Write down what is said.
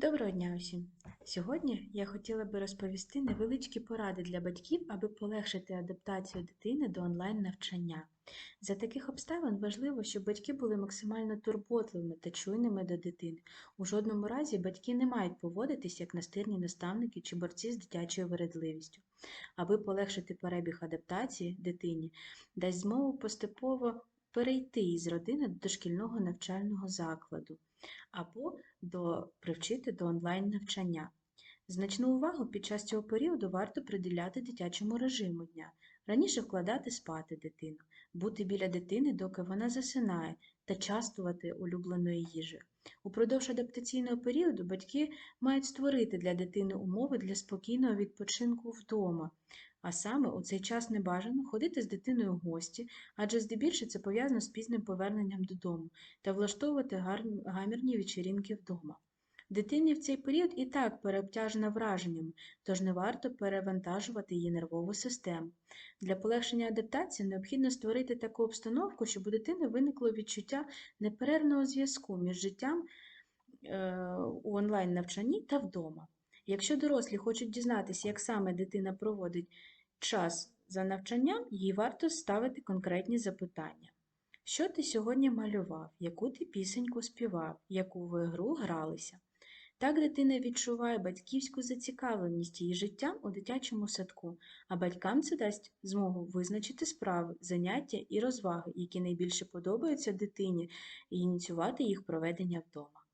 Доброго дня усім! Сьогодні я хотіла би розповісти невеличкі поради для батьків, аби полегшити адаптацію дитини до онлайн-навчання. За таких обставин важливо, щоб батьки були максимально турботливими та чуйними до дитини. У жодному разі батьки не мають поводитись як настирні наставники чи борці з дитячою вередливістю. Аби полегшити перебіг адаптації дитині, дасть змогу поступово перейти із родини до дошкільного навчального закладу або до, привчити до онлайн-навчання. Значну увагу під час цього періоду варто приділяти дитячому режиму дня, раніше вкладати спати дитину, бути біля дитини, доки вона засинає, та частувати улюбленою їжею. Упродовж адаптаційного періоду батьки мають створити для дитини умови для спокійного відпочинку вдома. А саме у цей час не бажано ходити з дитиною в гості, адже здебільшого це пов'язано з пізним поверненням додому та влаштовувати гамірні вечірінки вдома. Дитині в цей період і так переобтяжена враженнями, тож не варто перевантажувати її нервову систему. Для полегшення адаптації необхідно створити таку обстановку, щоб у дитини виникло відчуття неперервного зв'язку між життям е, у онлайн-навчанні та вдома. Якщо дорослі хочуть дізнатися, як саме дитина проводить час за навчанням, їй варто ставити конкретні запитання. Що ти сьогодні малював, яку ти пісеньку співав, яку ви гру гралися? Так дитина відчуває батьківську зацікавленість її життям у дитячому садку, а батькам це дасть змогу визначити справи, заняття і розваги, які найбільше подобаються дитині, і ініціювати їх проведення вдома.